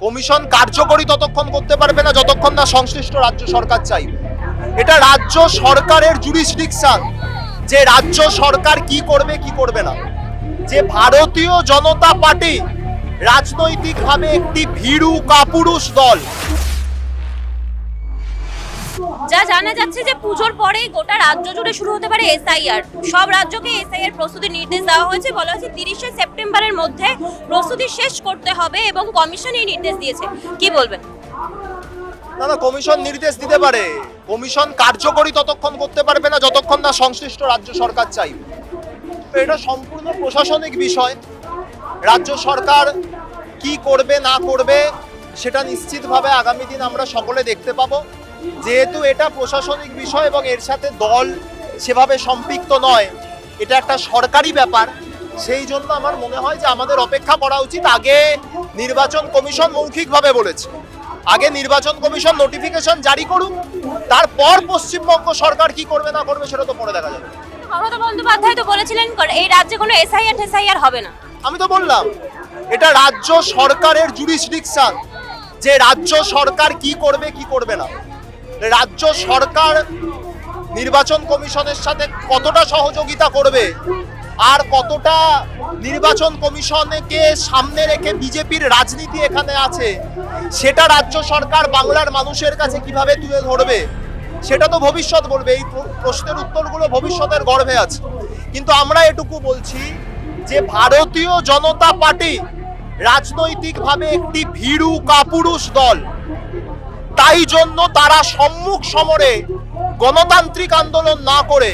Commission কার্যকরী ততক্ষণ করতে পারবে না, যতক্ষণ না সংশ্লিষ্ট রাজ্য সরকার চাইবে এটা রাজ্য সরকারের জুরিসডিকশন যে রাজ্য সরকার কি করবে কি করবে না। যে ভারতীয় জনতা পার্টি রাজনৈতিকভাবে একটি ভীরু কাপুরুষ দল যা জানা যাচ্ছে যে পুজোর পরেই গোটা রাজ্য জুড়ে শুরু হতে পারে এসআইআর। সব রাজ্যকে এসআইআর প্রস্তুতির নির্দেশ দেওয়া হয়েছে। বলা হয়েছে তিরিশে সেপ্টেম্বরের মধ্যে প্রস্তুতি শেষ করতে হবে এবং কমিশন এই নির্দেশ দিয়েছে। কি বলবেন? না না কমিশন নির্দেশ দিতে পারে। কমিশন কার্যকরী ততক্ষণ করতে পারবে না, যতক্ষণ না সংশ্লিষ্ট রাজ্য সরকার চাইবে। তো এটা সম্পূর্ণ প্রশাসনিক বিষয়। রাজ্য সরকার কি করবে, না করবে, সেটা নিশ্চিতভাবে আগামী দিন আমরা সকলে দেখতে পাবো। যেহেতু এটা প্রশাসনিক বিষয় এবং এর সাথে দল সেভাবে সম্পৃক্ত নয় এটা একটা সরকারি ব্যাপার। সেই জন্য আমার মনে হয় যে আমাদের অপেক্ষা করা উচিত। আগে নির্বাচন কমিশন মৌখিকভাবে বলেছে। আগে নির্বাচন কমিশন নোটিফিকেশন জারি করুক তারপর পশ্চিমবঙ্গ সরকার কি করবে না করবে সেটা তো পরে দেখা যাবে। মমতা বন্দ্যোপাধ্যায় তো বলেছিলেন এই রাজ্যে কোনো এসআইআর টেসআইআর হবে না। আমি তো বললাম এটা রাজ্য সরকারের জুরিসডিকশন যে রাজ্য সরকার কি করবে কি করবে না। রাজ্য সরকার নির্বাচন কমিশনের সাথে কতটা সহযোগিতা করবে? আর কতটা নির্বাচন কমিশনকে সামনে রেখে বিজেপির রাজনীতি এখানে আছে? সেটা রাজ্য সরকার বাংলার মানুষের কাছে কীভাবে তুলে ধরবে? সেটা তো ভবিষ্যৎ বলবে। এই প্রশ্নের উত্তরগুলো ভবিষ্যতের গর্ভে আছে। কিন্তু আমরা এটুকু বলছি যে ভারতীয় জনতা পার্টি রাজনৈতিকভাবে একটি ভীরু কাপুরুষ দল। তাই জন্য তারা সম্মুখ সমরে গণতান্ত্রিক আন্দোলন না করে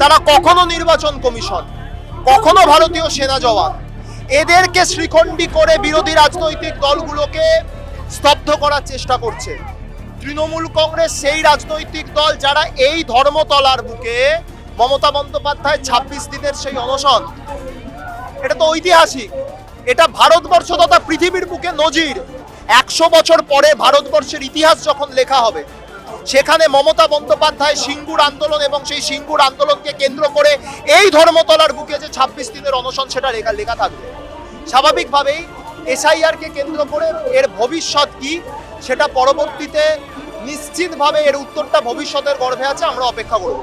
তারা কখনো নির্বাচন কমিশন, কখনো ভারতীয় সেনা জওয়ান। এদেরকে শ্রীখণ্ডী করে বিরোধী রাজনৈতিক দলগুলোকে স্তব্ধ করার চেষ্টা করছে। তৃণমূল কংগ্রেস সেই রাজনৈতিক দল যারা এই ধর্মতলার বুকে মমতা বন্দ্যোপাধ্যায় ছাব্বিশ দিনের সেই অনশন। এটা তো ঐতিহাসিক। এটা ভারতবর্ষ তথা পৃথিবীর বুকে নজির। একশো বছর পরে ভারতবর্ষের ইতিহাস যখন লেখা হবে, সেখানে মমতা বন্দ্যোপাধ্যায় সিঙ্গুর আন্দোলন এবং সেই সিঙ্গুর আন্দোলনকে কেন্দ্র করে এই ধর্মতলার বুকে যে ছাব্বিশ দিনের অনশন, সেটা লেখা লেখা থাকবে। স্বাভাবিকভাবেই এসআইআরকে কেন্দ্র করে এর ভবিষ্যৎ কি, সেটা পরবর্তীতে নিশ্চিতভাবে এর উত্তরটা ভবিষ্যতের গর্ভে আছে, আমরা অপেক্ষা করব।